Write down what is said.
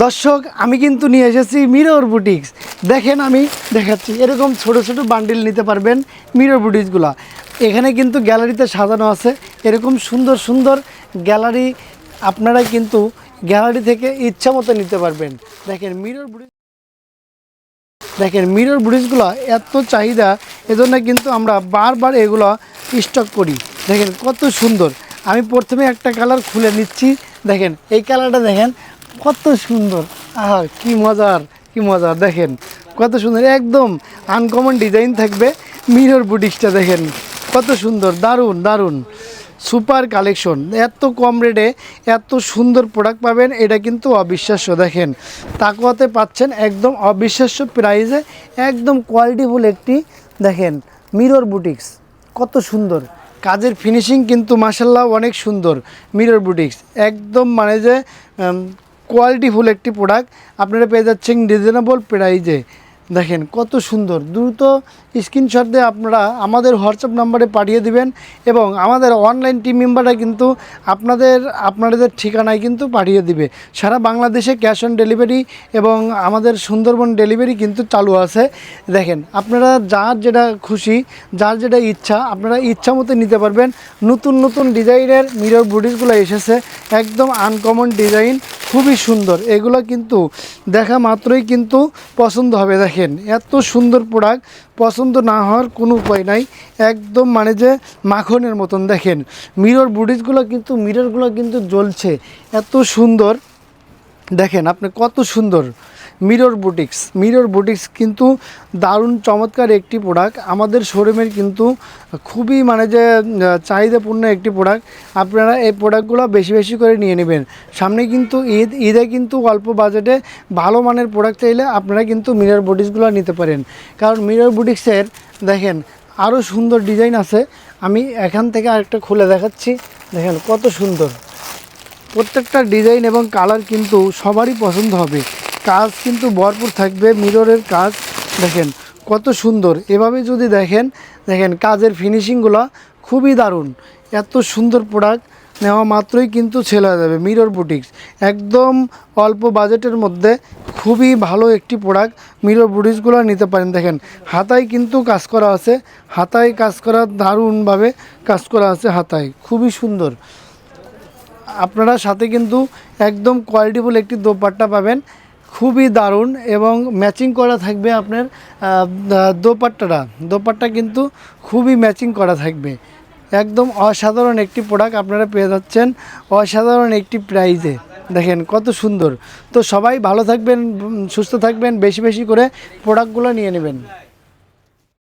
দর্শক, আমি কিন্তু নিয়ে এসেছি মিরর বুটিক্স দেখেন আমি দেখাচ্ছি, এরকম ছোট ছোট বান্ডিল নিতে পারবেন মিরর বুটিক্সগুলো এখানে কিন্তু গ্যালারিতে সাজানো আছে, এরকম সুন্দর সুন্দর গ্যালারি আপনারা কিন্তু গ্যালারি থেকে ইচ্ছা মতো নিতে পারবেন। দেখেন মিরর বুটিক্স দেখেন মিরর ব্রিজগুলো এত চাহিদা, এজন্য কিন্তু আমরা বারবার এগুলো স্টক করি। দেখেন কত সুন্দর, আমি প্রথমে একটা কালার খুলে নিচ্ছি। দেখেন, এই কালারটা দেখেন কত সুন্দর। আহা, কি মজার কি মজার, দেখেন। কত সুন্দর, একদম আনকমন ডিজাইন থাকবে। মিরর বুটিক্সটা দেখেন। কত সুন্দর, দারুণ দারুণ। সুপার কালেকশন এত কম রেটে এত সুন্দর প্রোডাক্ট পাবেন, এটা কিন্তু অবিশ্বাস্য, দেখেন। তাকুয়াতে পাচ্ছেন একদম অবিশ্বাস্য প্রাইজে একদম কোয়ালিটিফুল একটি, দেখেন মিরর বুটিক্স কত সুন্দর। কাজের ফিনিশিং কিন্তু মাসাল্লাহ অনেক সুন্দর মিরর বুটিক্স একদম মানে যে কোয়ালিটিফুল একটি প্রোডাক্ট আপনারা পেয়ে যাচ্ছেন রিজনেবল প্রাইজে দেখেন কত সুন্দর, দ্রুত স্ক্রিনশট দিয়ে আপনারা আমাদের হোয়াটসঅ্যাপ নাম্বারে পাঠিয়ে দিবেন এবং আমাদের অনলাইন টিম মেম্বাররা কিন্তু আপনাদের আপনাদের ঠিকানায় কিন্তু পাঠিয়ে দিবে। সারা বাংলাদেশে ক্যাশ অন ডেলিভারি এবং আমাদের সুন্দরবন ডেলিভারি কিন্তু চালু আছে। দেখেন আপনারা যার যেটা খুশি, যার যেটা ইচ্ছা, আপনারা ইচ্ছা মতো নিতে পারবেন। নতুন নতুন ডিজাইনের মিরর বুটিসগুলো এসেছে। একদম আনকমন ডিজাইন খুবই সুন্দর। এগুলো কিন্তু দেখা মাত্রই কিন্তু পছন্দ হবে, দেখেন। এত সুন্দর প্রোডাক্ট পছন্দ না হওয়ার কোনো উপায় নাই। একদম মানে যে মাখনের মতন, দেখেন। মিরর বুডিজগুলো কিন্তু মিররগুলো কিন্তু জ্বলছে। এত সুন্দর। দেখেন, আপনি কত সুন্দর। মিরর বুটিক্স মিরর বুটিক্স কিন্তু দারুণ চমৎকার একটি প্রোডাক্ট আমাদের শোরুমের কিন্তু খুবই মানে যে চাহিদাপূর্ণ একটি প্রোডাক্ট আপনারা এই প্রোডাক্টগুলো বেশি বেশি করে নিয়ে নেবেন। সামনে কিন্তু ঈদ, ঈদে কিন্তু অল্প বাজেটে ভালো মানের প্রোডাক্ট চাইলে আপনারা কিন্তু মিরর বুটিক্সগুলো নিতে পারেন। কারণ মিরর বুটিক্সের দেখেন আরও সুন্দর ডিজাইন আছে। আমি এখান থেকে আরেকটা খুলে দেখাচ্ছি। দেখেন কত সুন্দর। প্রত্যেকটা ডিজাইন এবং কালার কিন্তু সবারই পছন্দ হবে। কাজ কিন্তু ভরপুর থাকবে মিররের কাজ। দেখেন কত সুন্দর। এভাবে যদি দেখেন দেখেন কাজের ফিনিশিংগুলো খুবই দারুণ। এত সুন্দর প্রোডাক্ট নেওয়া মাত্রই কিন্তু ছেলে যাবে মিরর বুটিক্স একদম অল্প বাজেটের মধ্যে খুবই ভালো একটি প্রোডাক্ট মিরর বুটিক্সগুলো নিতে পারেন। দেখেন হাতায় কিন্তু কাজ করা আছে, হাতায় কাজ করা দারুণভাবে কাজ করা আছে হাতায়। খুবই সুন্দর। আপনারা সাথে কিন্তু একদম কোয়ালিটিফুল একটি দোপাট্টা পাবেন। খুবই দারুণ এবং ম্যাচিং করা থাকবে আপনার দোপাট্টাটা। দোপাট্টা কিন্তু খুবই ম্যাচিং করা থাকবে। একদম অসাধারণ একটি প্রোডাক্ট আপনারা পেয়ে যাচ্ছেন, অসাধারণ একটি প্রাইজে দেখেন কত সুন্দর। তো সবাই ভালো থাকবেন সুস্থ থাকবেন, বেশি বেশি করে প্রোডাক্টগুলো নিয়ে নেবেন।